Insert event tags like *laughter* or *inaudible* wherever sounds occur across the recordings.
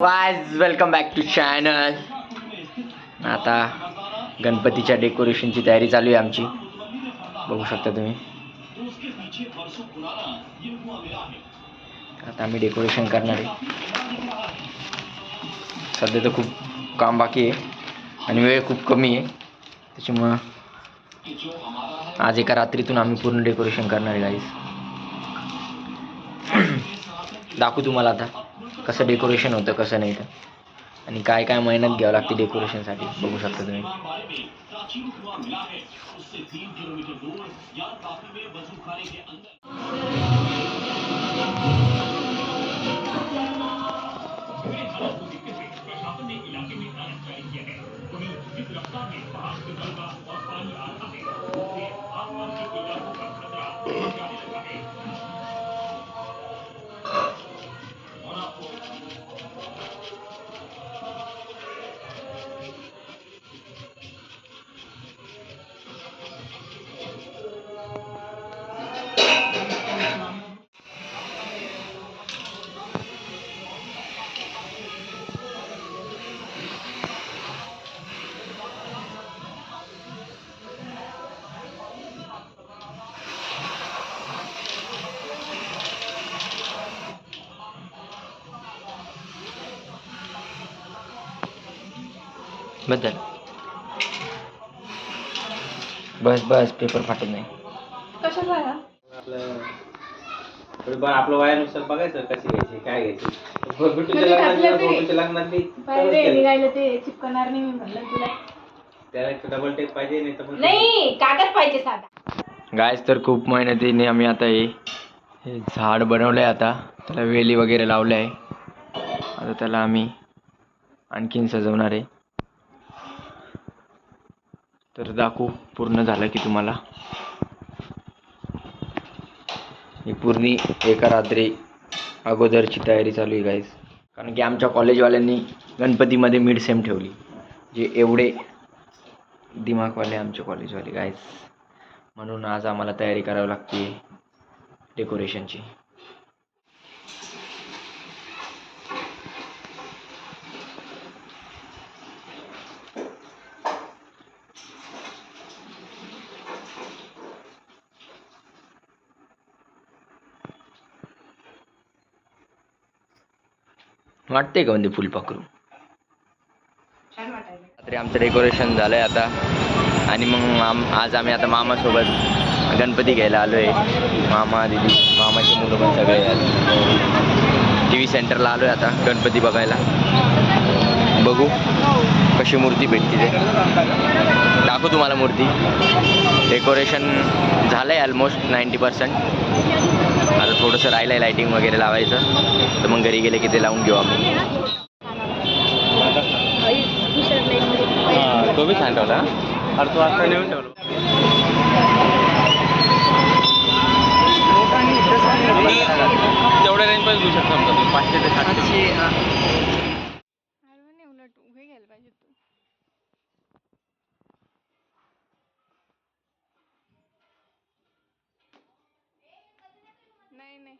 वाज welcome back to channel आता गणपतीच्या डेकोरेशनची तयारी चालू आहे आमची. बघू शकता तुम्ही. आता आम्ही डेकोरेशन करणार आहे. सध्या तर खूप काम बाकी आहे आणि वेळ खूप कमी आहे. त्याच्यामुळं आज एका रात्रीतून आम्ही पूर्ण डेकोरेशन करणार आहे गाईज *coughs* दाखवू तुम्हाला आता. कसं डेकोरेशन होतं कसं नाही तर. आणि काय काय मेहनत घ्यावं लागते डेकोरेशनसाठी बघू शकता तुम्ही. बद्दल बस बस पेपर फाटत नाही. आपलं वयानुसार बघायचं कशी घ्यायची काय घ्यायची. लग्नात लग्नात ते चिपकणार नाही मी म्हणलं तुला. त्याला एक डबल टेप पाहिजे नाही तर मग नाही कागद पाहिजे साधा. गायच तर खूप मेहनतीने आम्ही आता हे हे झाड बनवलं आहे आता. त्याला वेली वगैरे लावलं आहे आता त्याला आम्ही आणखीन सजवणार आहे. तर दाखवू पूर्ण झालं की तुम्हाला. ही पूर्ण एका रात्री अगोदरची तयारी चालू आहे गाईज कारण की आमच्या कॉलेजवाल्यांनी गणपतीमध्ये मिड सेम ठेवली जे एवढे दिमागवाले आमचे कॉलेजवाले गाईज म्हणून आज आम्हाला तयारी करावी लागते डेकोरेशनची वाटते का म्हणजे फुलपाखरू रात्री आमचं डेकोरेशन झालं आहे आता. आणि मग आम आज आम्ही आता मामासोबत गणपती घ्यायला आलो आहे मामा दिदी मामाची मुलं पण सगळे टी व्ही सेंटरला आलो आहे आता गणपती बघायला. बघू कशी मूर्ती भेटते ते. दाखवू तुम्हाला मूर्ती. डेकोरेशन झालं आहे ऑलमोस्ट नाईंटी पर्सेंट थोडंसं राहिलं आहे लाईटिंग वगैरे लावायचं. तर मग घरी गेले की ते लावून घेऊ आम्ही हा, तो बी छान ठेवला अरे तो आता नेऊन ठेवला. तेवढ्या रेंज पण घेऊ शकतो आमचा तुम्ही पाचशे ते सातशे. नाही.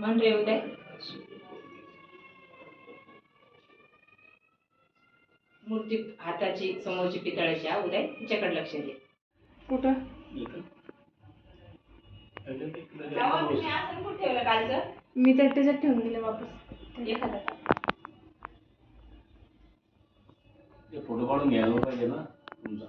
नाही म्हण मूर्ती हाताची समोरची पितळाची हा उदय तिच्याकडे लक्ष दे कुठं? ठेवलं कालचं? मी तर त्याच्यात ठेवून दिले वापस. एखादा. फोटो काढून घ्यायला पाहिजे ना. तुमचा.